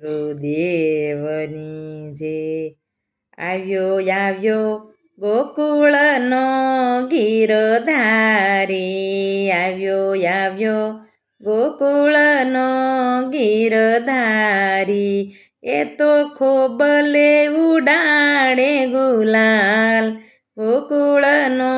ગુરુદેવની જે આવ્યો આવ્યો ગોકુળનો ગીરધારી આવ્યો આવ્યો ગોકુળનો ગીરધારી એ તો ખોબલે ઉડાડે ગુલાલ. ગોકુળનો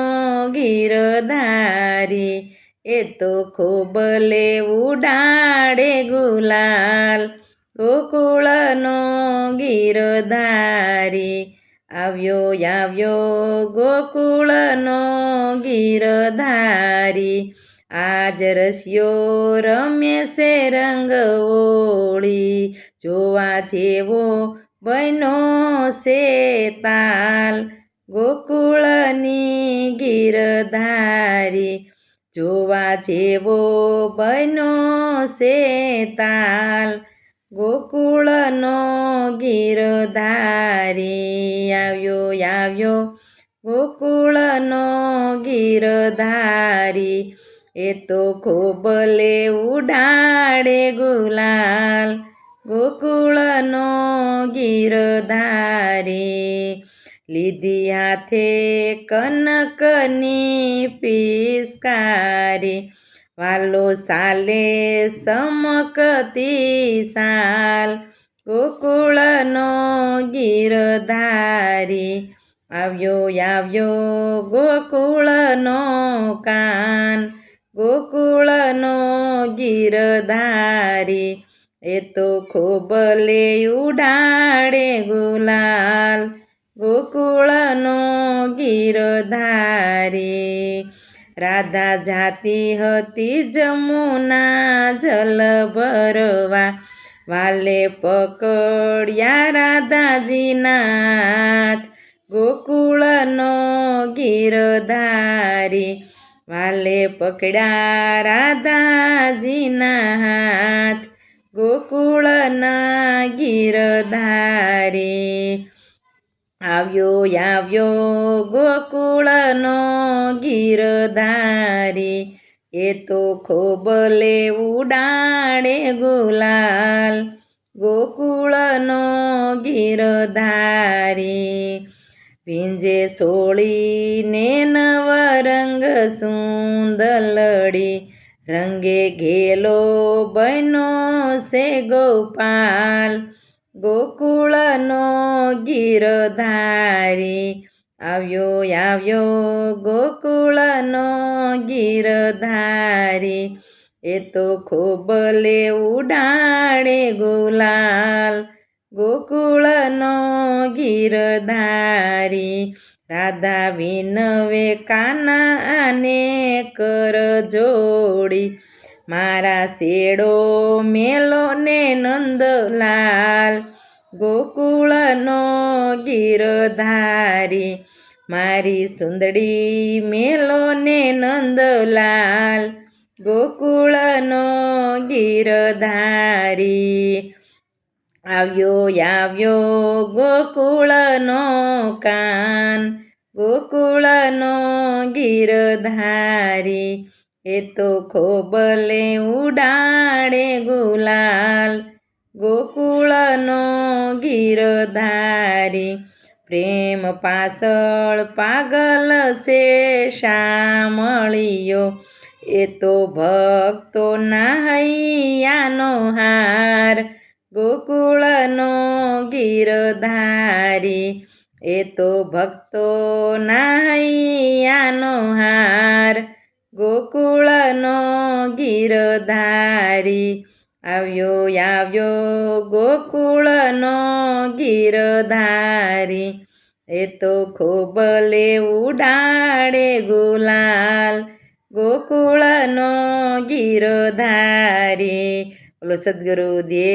ગીરધારી એ તો ખોબલે ઉડાડે ગુલાલ. ગોકુળનો ગીરધારી. આવ્યો આવ્યો ગોકુળનો ગીરધારી. આજ રસ્યો રમે છે રંગ ઓળી. જોવા જેવો બનો સે તાલ. ગોકુળની ગીરધારી. જોવા જેવો બનો સે તાલ. ગોકુળનો ગીરધારી આવ્યો આવ્યો. ગોકુળનો ગીરધારી એ તો ખોબલે ઉડાડે ગુલાલ. ગોકુળનો ગીરધારી લીધી હાથે કનકની પિસ્કારી વાલો સાલે સમકતી સાલ. ગોકુળનો ગીરધારી. આવ્યો આવ્યો ગોકુળનો કાન. ગોકુળનો ગીરધારી. એ તો ખોબલે ઉડાડે ગુલાલ. ગોકુળનો ગીરધારી. રાધા જાતી હતી જમુના જલ ભરવા વાલે પકડ્યા રાધાજીના ગોકુળનો ગીરધારી. વાલે પકડ્યા રાધાજીના હાથ ગોકુળના ગીરધારી. આવ્યો આવ્યો, ગોકુળનો ગીરધારી. એ તો ખોબલે ઉડાડે ગુલાલ. ગોકુળનો ગીરધારી. ભીંજે સોળીને નવરંગ સુંદલડી. રંગે ઘેલો બનો સે ગોપાલ. ગોકુળનો ગીરધારી આવ્યો આવ્યો ગોકુળનો ગીરધારી એ તો ખોબલે ઉડાડે ગુલાલ. ગોકુળનો ગીરધારી રાધા વિનવે કાનાને કર જોડી. મારા શેડો મેલો ને નંદલાલ, ગોકુળનો ગીરધારી. મારી સુંદડી મેલો ને નંદલાલ, ગોકુળનો ગીરધારી. આવ્યો આવ્યો ગોકુળનો કાન, ગોકુળનો ગીરધારી. એ તો ખોબલે ઉડાડે ગુલાલ. ગોકુળનો ગીરધારી પ્રેમ પાસળ પાગલ છે શામળિયો એ તો ભક્તો નાહૈયાનો હાર. ગોકુળનો ગીરધારી એ તો ભક્તો નાહૈયાનો હાર. ગોકુળનો ગીરધારી. આવ્યો આવ્યો ગોકુળનો ગીરધારી. એ તો ખોબલે ઉડાડે ગુલાલ. ગોકુળનો ગીરધારી. બોલો સદગુરુ દેવ